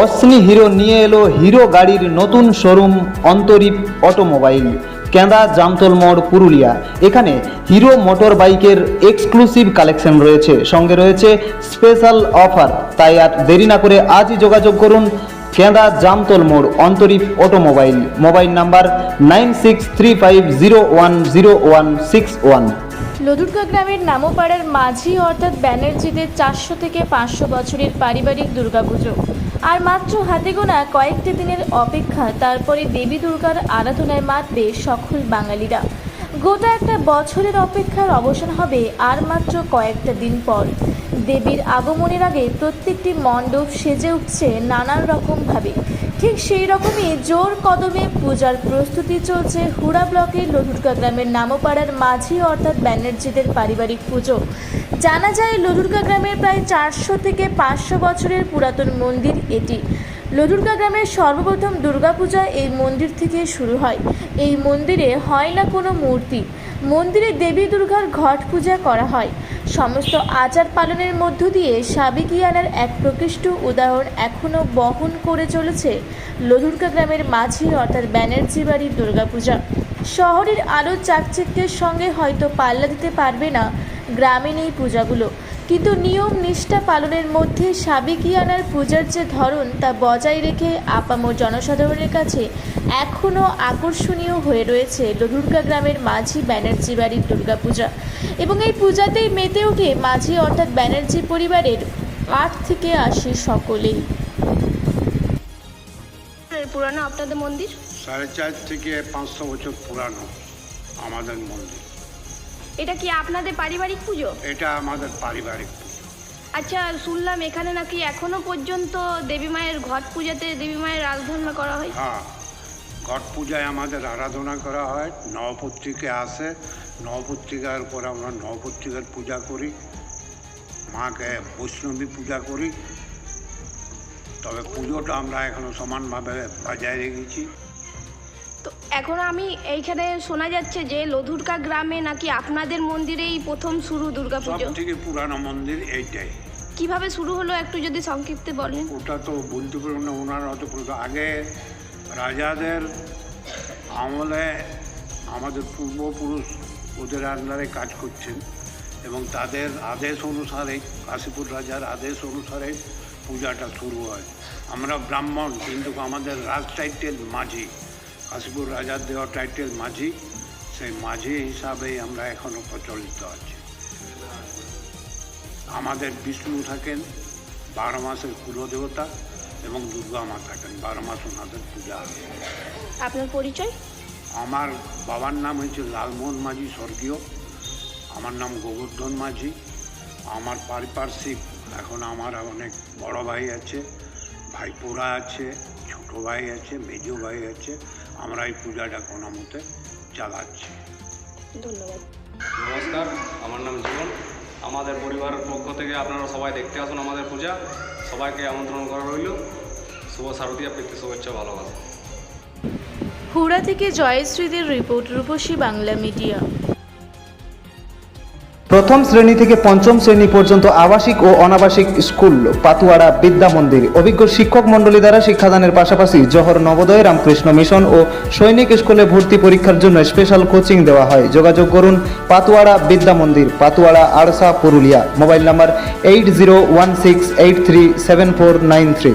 অশ্নি hero নিয়ে এলো hero গাড়ির নতুন শোরুম অন্তরীপ অটোমোবাইল কেঁদা জামতল মোড়, পুরুলিয়া। এখানে হিরো মোটর বাইকের এক্সক্লুসিভ কালেকশন রয়েছে। সঙ্গে রয়েছে স্পেশাল অফার। তাই আর দেরি না করে আজই যোগাযোগ করুন কেঁদা জামতল মোড়, Antarip automobile, mobile number nine six three five zero one zero one six one. Ladurka গ্রামের নামোপাড়ার মাঝি অর্থাৎ ব্যানার্জিদের চারশো থেকে পাঁচশো বছরের পারিবারিক দুর্গাপুজো। আর মাত্র হাতে গোনা কয়েকটি দিনের অপেক্ষা, তারপরে দেবী দুর্গার আরাধনায় মাতবে সকল বাঙালিরা। গোটা একটা বছরের অপেক্ষার অবসান হবে আর মাত্র কয়েকটা দিন পর। দেবীর আগমনের আগে প্রত্যেকটি মণ্ডপ সেজে উঠছে নানান রকমভাবে ঠিক সেই রকমই জোর কদমে পূজার প্রস্তুতি চলছে হুড়া ব্লকের লধুরকা গ্রামের নামপাড়ার মাঝি অর্থাৎ ব্যানার্জিদের পারিবারিক পুজো। জানা যায় লধুরকা গ্রামের প্রায় চারশো থেকে পাঁচশো বছরের পুরাতন মন্দির এটি। লধুরকা গ্রামের সর্বপ্রথম দুর্গাপূজা এই মন্দির থেকে শুরু হয়। এই মন্দিরে হয় না কোনো মূর্তি। মন্দিরে দেবী দুর্গার ঘট পূজা করা হয়। সমস্ত আচার পালনের মধ্য দিয়ে সাবেকিয়ানার এক প্রকৃষ্ট উদাহরণ এখনও বহন করে চলেছে লধুরকা গ্রামের মাঝি অর্থাৎ ব্যানার্জি বাড়ির দুর্গাপূজা। শহরের আলো চাকচিক্যের সঙ্গে হয়তো পাল্লা দিতে পারবে না গ্রামীণ এই পূজাগুলো। কিন্তু নিয়ম নিষ্ঠা পালনের মধ্যে সাবেকিয়ানার পূজার যে ধরন তা বজায় রেখে আপামর জনসাধারণের কাছে এখনও আকর্ষণীয় হয়ে রয়েছে লধুরকা গ্রামের মাঝি ব্যানার্জি বাড়ির দুর্গাপূজা। এবং এই পূজাতেই মেতে ওঠে মাঝি অর্থাৎ ব্যানার্জি পরিবারের আট থেকে আশি সকলেই। পুরানো আপনাদের মন্দির? সাড়ে চার থেকে পাঁচশো বছর পুরানো আমাদের মন্দির। এটা কি আপনাদের পারিবারিক পুজো? এটা আমাদের পারিবারিক আচ্ছা শুনলাম এখানে নাকি এখনও পর্যন্ত দেবী মায়ের ঘট পূজাতে দেবী মায়ের আরাধনা করা হয়। হ্যাঁ ঘট পূজায় আমাদের আরাধনা করা হয়। নবপত্রিকা আসে। নবপত্রিকার পর আমরা নবপত্রিকার পূজা করি। মাকে বৈষ্ণবী পূজা করি। তবে পুজোটা আমরা এখনও সমানভাবে বজায় রেখেছি। এখন আমি এইখানে শোনা যাচ্ছে যে লধুরকা গ্রামে নাকি আপনাদের মন্দিরেই প্রথম শুরু সব দুর্গাপুজো? থেকে পুরানো মন্দির এইটাই। কীভাবে শুরু হলো একটু যদি সংক্ষিপ্তে বলেন? ওটা তো বলতে পারব না ওনার অত আগে রাজাদের আমলে আমাদের পূর্বপুরুষ ওদের আন্ডারে কাজ করছেন এবং তাদের আদেশ অনুসারে কাশীপুর রাজার আদেশ অনুসারে পূজাটা শুরু হয়। আমরা ব্রাহ্মণ কিন্তু আমাদের রাজ টাইটেল মাঝি। কাশীপুর রাজার দেওয়া টাইটেল মাঝি সেই মাঝি হিসাবেই আমরা এখনও প্রচলিত আছি আমাদের বিষ্ণু থাকেন বারো মাসের কুলদেবতা এবং দুর্গা মা থাকেন বারো মাস ওনাদের পূজা। আপনার পরিচয় আমার বাবার নাম হচ্ছে লালমোহন মাঝি স্বর্গীয় আমার নাম গোবর্ধন মাঝি আমার পারিপার্শ্বিক এখন আমার অনেক বড় ভাই আছে ভাইপোরা আছে ছোট ভাই আছে মেজো ভাই আছে আমরা এই পূজাটা কোনো মতে চালাচ্ছি। ধন্যবাদ। নমস্কার আমার নাম জীবন। আমাদের পরিবারের পক্ষ থেকে আপনারা সবাই দেখতে আসুন আমাদের পূজা। সবাইকে আমন্ত্রণ করা রইল। শুভ শারদীয়া প্রীতি শুভেচ্ছা ভালোবাসা। হুড়া থেকে জয়শ্রীদের রিপোর্ট রূপসী বাংলা মিডিয়া। প্রথম শ্রেণি থেকে পঞ্চম শ্রেণি পর্যন্ত আবাসিক ও অনাবাসিক স্কুল, পাতুয়াড়া বিদ্যা মন্দির। অভিজ্ঞ শিক্ষক মণ্ডলী দ্বারা শিক্ষাদানের পাশাপাশি জহর নবোদয়, রামকৃষ্ণ মিশন ও সৈনিক স্কুলে ভর্তি পরীক্ষার জন্য স্পেশাল কোচিং দেওয়া হয়। যোগাযোগ করুন Patuara Vidya Mandir, Patuara Arsha Purulia. Mobile number eight zero one six eight three seven four nine three